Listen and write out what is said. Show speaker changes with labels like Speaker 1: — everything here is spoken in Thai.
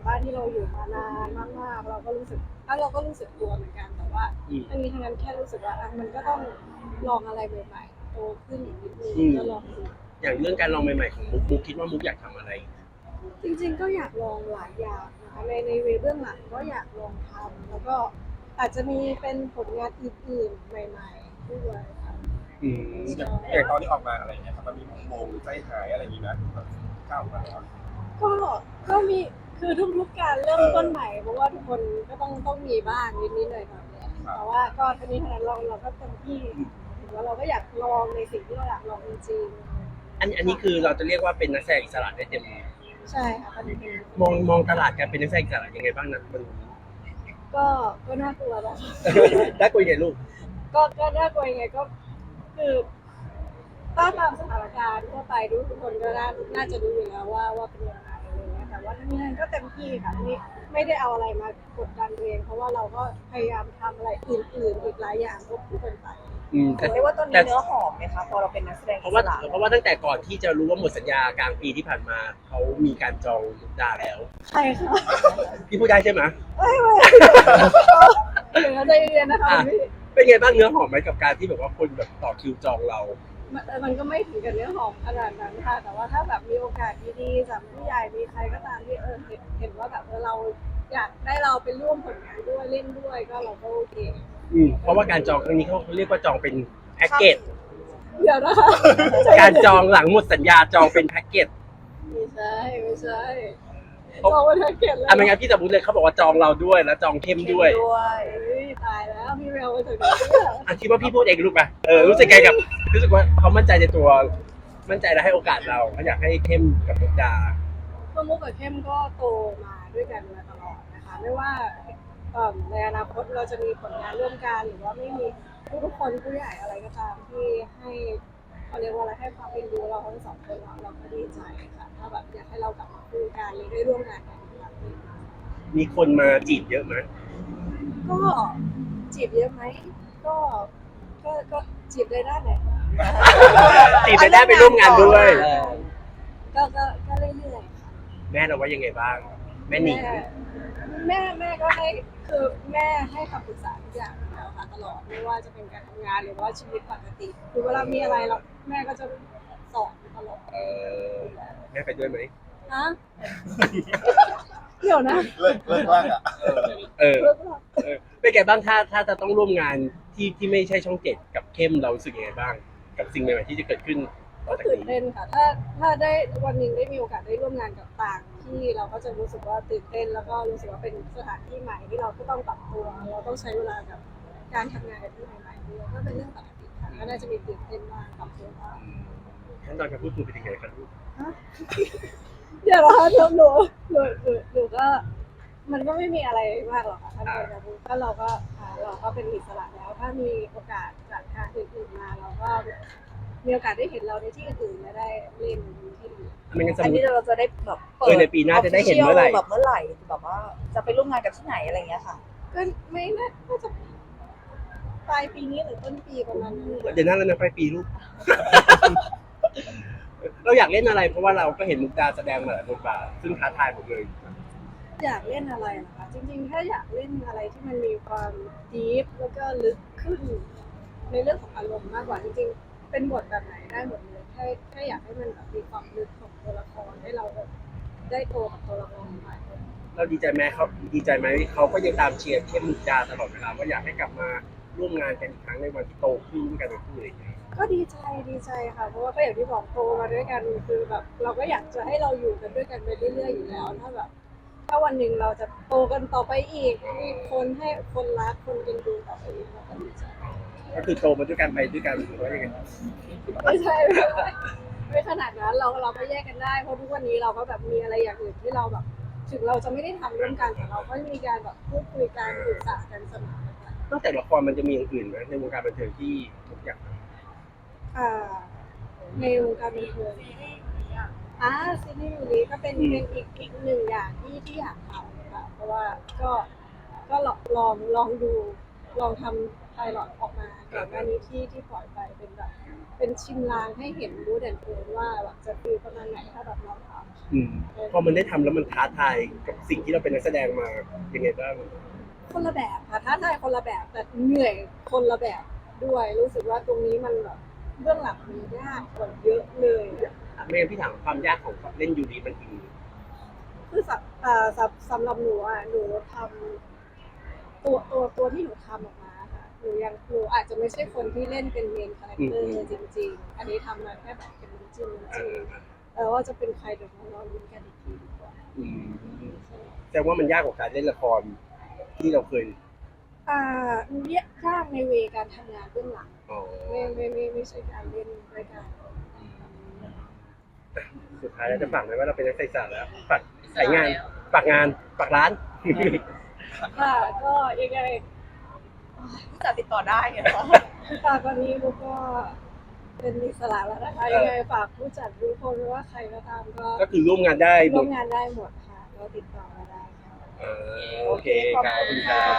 Speaker 1: จากบ้านที่เราอยู่มานานมากๆ เราก็รู้สึกแล้วเราก็รู้สึกกลัวเหมือนกันแต่ว่า
Speaker 2: อืม
Speaker 1: ทั้งนี้ทั้งนั้นแค่รู้สึกว่าอะมันก็ต้องลองอะไรใหม่ๆโตขึ้นอีกนิดนึง
Speaker 2: อืม
Speaker 1: ก็ลองดู
Speaker 2: อย่างเรื่องการลองใหม่ๆของมุกมุกคิดว่ามุกอยากทำอะไร
Speaker 1: จริงๆก็อยากลองหลายอย่างนะคะในในเวเบื้องหลังก็อยากลองทำแล้วก็อาจจะมีเป็นผลงานอื่นๆใหม่ๆด้วยค่ะ
Speaker 2: อืม
Speaker 3: อย่างอย่างตอนที่ออกมาอะไรเงี้ยครับมันมีโมงหรือใจหายอะไรอย่างงี้นะก้าวมาแล้ว
Speaker 1: ก็ก็มี คือทุกๆการเริ่มต้นใหม่เพราะว่าทุกคนก็ต้องต้องมีบ้างนิดๆหน่อยๆแหละแต่ว่าก็ทั้งนี้ทั้งนั้นเราเราก็เต็มที่ถือว่าเราก็อยากลองในสิ่งที่เราอยากลองจริง
Speaker 2: อันอันนี้คือเราจะเรียกว่าเป็นนักแสดงอิสระได้เต็ม
Speaker 1: ๆใช่ค่ะตอนนี้เป็น
Speaker 2: มองมองตลาดการเป็นนักแสดงอิสระยังไงบ้างนะมัน
Speaker 1: ก็ก็น่ากลัวนะ
Speaker 2: ได้คุยไงลูก
Speaker 1: ก็ก็น่ากลัวยังไงก็คือถ้าตามสถานการณ์ทั่วไปทุกคนก็น่าน่าจะรู้อยู่แล้วว่าว่าเป็นยังไง ว่าทั้งนี้ทั้งนั้นก็เต็มที่ค่ะนี่ไม่ได้เอาอะไรมากดดันตัวเอง เพราะว่าเราก็พยายามทำอะไรอื่นๆอีกหลายอย่างควบคู่กันไป
Speaker 2: อืมแต่
Speaker 4: เรียกว่าตอนนี้เนื้อหอมไหมคะพอเราเป็นนักแสดง
Speaker 2: เพราะว่า
Speaker 4: อิส
Speaker 2: เพราะว่าตั้งแต่ก่อนที่จะรู้ว่าหมดสัญญากลางปีที่ผ่านมาเขามีการจองมุกดาแล้ว
Speaker 1: ใช่ค่ะ
Speaker 2: พี่พูดได้ใช่ไหม
Speaker 1: เอ้ยไม่เดี๋ยวใจเย็นๆนะคะ
Speaker 2: อะ
Speaker 1: พี่
Speaker 2: เป็นไงบ้างเนื้อหอมไหมกับการที่แบบว่าคนแบบต่อคิวจองเรา
Speaker 1: มันมันก็ไม่ถึงกับเนื้อหอมขนาดนั้นค่ะ แต่ว่าถ้าแบบมีโอกาสดีๆจากผู้ใหญ่มีใครก็ตามที่เออเห็นเห็นว่าแบบเออเราอยากได้เราไปร่วมผลงานด้วยเล่นด้วยก็เราก็โอเค
Speaker 2: อืมเพราะว่าการจองครั้งนี้เขาเรียกว่าจองเป็นแพ็กเกจ
Speaker 1: เดี๋ยวนะคะ
Speaker 2: การจองหลังหมดสัญญาจองเป็นแพ็กเกจ
Speaker 1: ไม่ใช่ไม่ใช่
Speaker 2: เขา
Speaker 1: จองเป็นแพ็กเกจเลย
Speaker 2: อะไม่งั้นพี่สมมติเลยเขาบอกว่าจองเราด้วยแล้วจองเข้มด้วย
Speaker 4: ด้วย
Speaker 1: เฮ้ยตายแล้วพี่เวลมาถึงไหนเนี่ย
Speaker 2: อะคิดว่าพี่พูดเองรู้ป่ะเออรู้สึกไงกับ รู้สึกว่าเขามั่นใจในตัว มั่นใจและให้โอกาสเราเขาอยากให้เข้มกับมุกดา
Speaker 1: พวกมุกกับเข้มก็โตมาด้วยกันมาตลอดนะคะ ไม่ว่าเอิ่มในอนาคตเราจะมีผลงานร่วมกันหรือว่าไม่มีทุกๆคนผู้ใหญ่อะไรก็ตามที่ให้เขาเรียกว่าอะไรให้ความเป็นดูเราทั้งสองคนเราเราก็ดีใจค่ะถ้าแบบอยากให้เรากลับมาคุยกันหรือได้ร่วมงานกันอีกครั้งหนึ่ง
Speaker 2: มีคนมาจีบเยอะไหม
Speaker 1: ก็ จีบเยอะไหมก็ก็ก็จีบได้ด้านไหน
Speaker 2: จีบไปได้ไปร่วมงานด้วย
Speaker 1: ก็ก็ก็เรื่อยๆค่ะ
Speaker 2: แม่เราว่ายังไงบ้าง แม่หนิง
Speaker 1: แม่แม่ก็ให้คือแม่ให้คำปรึกษาทุกอย่างอยู่แล้วค่ะตลอดไม่ว่าจะเป็นการทำงานหรือว่าชีวิตปกติคือเวลามีอะไรเราแม่ก็จะสอนตลอด
Speaker 2: เออแม่ไปด้วยไหม
Speaker 1: ฮะ เดี๋ยวนะ
Speaker 3: เลิกเลิกว่างอะ
Speaker 2: เออเออเป็นไงบ้างถ้าถ้าจะต้องร่วมงานที่ที่ไม่ใช่ช่องเจ็ดกับเข้มเรารู้สึกยังไงบ้าง กับสิ่งใหม่ๆที่จะเกิดขึ้นต่อ
Speaker 1: ก็
Speaker 2: จาก
Speaker 1: ตื่น
Speaker 2: นี้
Speaker 1: เต้นค่ะ ถ้าถ้าได้วันหนึ่งได้มีโอกาสได้ร่วมงานกับต่างที่เราก็จะรู้สึกว่าตื่นเต้น แล้วก็รู้สึกว่าเป็นสถานที่ใหม่ที่เราก็ต้องปรับตัว เราต้องใช้เวลากับการทำงานกับที่ใหม่ๆด้วยก็เป็นเรื่องปกติค่ะก็น่าจะมีตื่นเต้นมากปรับตัวบ้าง
Speaker 2: ขั้นตอนการพูดคุยเป็นยังไงครับลูก
Speaker 1: เดี๋ยวนะคะหนูหนูหนูหนูหนูก็ มันก็ไม่มีอะไรมากหรอกค่ะท่านเป็นแบบก็เราก็อ่าเราก็เป็นอิสระแล้ว ถ้ามีโอกาสจากทางอื่นๆมาเราก็มีโอกาสได้เห็นเราในที่อื่นและได้เล่นที่อื่น
Speaker 2: ไม่งั้นสม
Speaker 4: อัน
Speaker 2: ม
Speaker 4: นี้
Speaker 2: ติ
Speaker 4: เราจะได้แบบ
Speaker 2: เออในปีหน้าจะได้เห็นเมื่อไหร่
Speaker 4: แบบเมื่อไหร่แบบว่าจะไปร่วมงานกับที่ไหนอะไรอย่างเงี้ยค่ะ
Speaker 1: ก็ไม่น่าน่าจะปลายปีนี้หรือต้นปีประมาณนี้
Speaker 2: เดี๋ยวหน้าแล้วนะปลายปีลูก เราอยากเล่นอะไรเพราะว่าเราก็เห็นมุกดาแสดงมาหลายบทบาทซึ่งท้าทายหมดเลย
Speaker 1: อยากเล่นอะไรนะคะ จริงๆถ้าอยากเล่นอะไรที่มันมีความดีฟแล้วก็ลึกขึ้น ในเรื่องของอารมณ์มากกว่าจริงๆ เป็นบทแบบไหนได้หมดเลยแค่แค่อยากให้มันแบบมีความลึกของตัวละครให้เราแบบได้โตกับตัวละครไป
Speaker 2: เราดีใจไหมเขาดีใจไหมเขาก็ยังตามเชียร์เข้มมุกดาตลอดเวลาว่าอยากให้กลับมาร่วมงานกันอีกครั้งในวันที่โตขึ้นด้วยกันทั้งคู่อะไรอย่างเงี้ย
Speaker 1: ก็ดีใจดีใจค่ะ เพราะว่าก็อย่างที่บอกโตมาด้วยกันคือแบบเราก็อยากจะให้เราอยู่กันด้วยกันไปเรื่อยๆอยู่แล้วถ้าแบบถ้าวันหนึ่งเราจะโตกันต่อไปอีกมีคนให้คนรักคนเอ็นดูต่อไปอีกเราก็ดีใจ
Speaker 2: ก็คือโตมาด้วยกันไปด้วยกันหรือว่ายังไง
Speaker 1: ไม่ใช่ไม่ใช่ไม่ขนาดนั้นเราเราก็แยกกันได้เพราะทุกวันนี้เราก็แบบมีอะไรอย่างอื่นที่เราแบบถึงเราจะไม่ได้ทำร่วมกันแต่เราก็มีการแบบพูดคุยกันปรึกษากันเสมอค่ะ
Speaker 2: นอกจากละครมันจะมีอย่างอื่นไหมในวงการบันเทิงที่ทุกอย่าง
Speaker 1: อ่าในวงการบันเทิงอ่าซีรีส์ยูริก็เป็นเป็นอีกอีกหนึ่งอย่างที่ที่อยากทำค่ะเพราะว่าก็ก็ลองลองลองดูลองทำไพลอตออกมาก่อนหน้านี้ที่ที่ปล่อยไปเป็นแบบเป็นชิมลางให้เห็นรู้เด่นเกินว่าแบบจะฟีลประมาณไหนถ้าแบบเราทำ
Speaker 2: อืมพอมันได้ทำแล้วมันท้าทายกับสิ่งที่เราเป็นนักแสดงมายังไงบ้าง
Speaker 1: คนละแบบค่ะท้าทายคนละแบบแต่เหนื่อยคนละแบบด้วย รู้สึกว่าตรงนี้มันแบบ เบื้องหลังมันยากกว่าเยอะเลย
Speaker 2: ไม่งั้นพี่ถามความยากของเล่นยูรีมันคือ
Speaker 1: คือสำอ่าสำสำหรับหนูอะหนูทำตัวตัวตัวที่หนูทำออกมาค่ะหนูยังหนูอาจจะไม่ใช่คนที่เล่นเป็นเมนคาแรคเตอร์จริง ๆ อันนี้ทำมาแค่แบบเป็นน้ำจิ้มน้ำ
Speaker 2: เอ่
Speaker 1: จิ้
Speaker 2: อ
Speaker 1: มเออว่าจะเป็นใครเดี๋ยวเรารอลุ้นกันอีกทีดีกว่า
Speaker 2: อืมแต่ว่ามันยากกว่าการเล่นละครที่เราเคย
Speaker 1: อ่ายากในเวการทำงานเบื้องหลัง
Speaker 2: อ๋อ
Speaker 1: ไม่ไม่ไม่ไม่ใช่การเล่นด้วยกัน
Speaker 2: สุดท้ายแล้วจะฝากไหมว่าเราเป็นนักศึกษาแล้วฝากสายงานฝากงานฝากร้าน
Speaker 1: ค่ะก็ยังไง
Speaker 4: ผู้จัดติดต่อได้เนี่ยค่ะ
Speaker 1: ฝากวันนี้ลูกก็เป็นอิสระแล้วนะคะยังไงฝากผู้จัดทุกคนไม่ว่าใครก็ตามก็
Speaker 2: ก็คือร่วมงานได้หม
Speaker 1: ร่ว
Speaker 2: ด
Speaker 1: มงานได้หมดค่ะก็ติดต่อมาได้ค่ะ
Speaker 2: เออโอเคครับขอบคุณครับ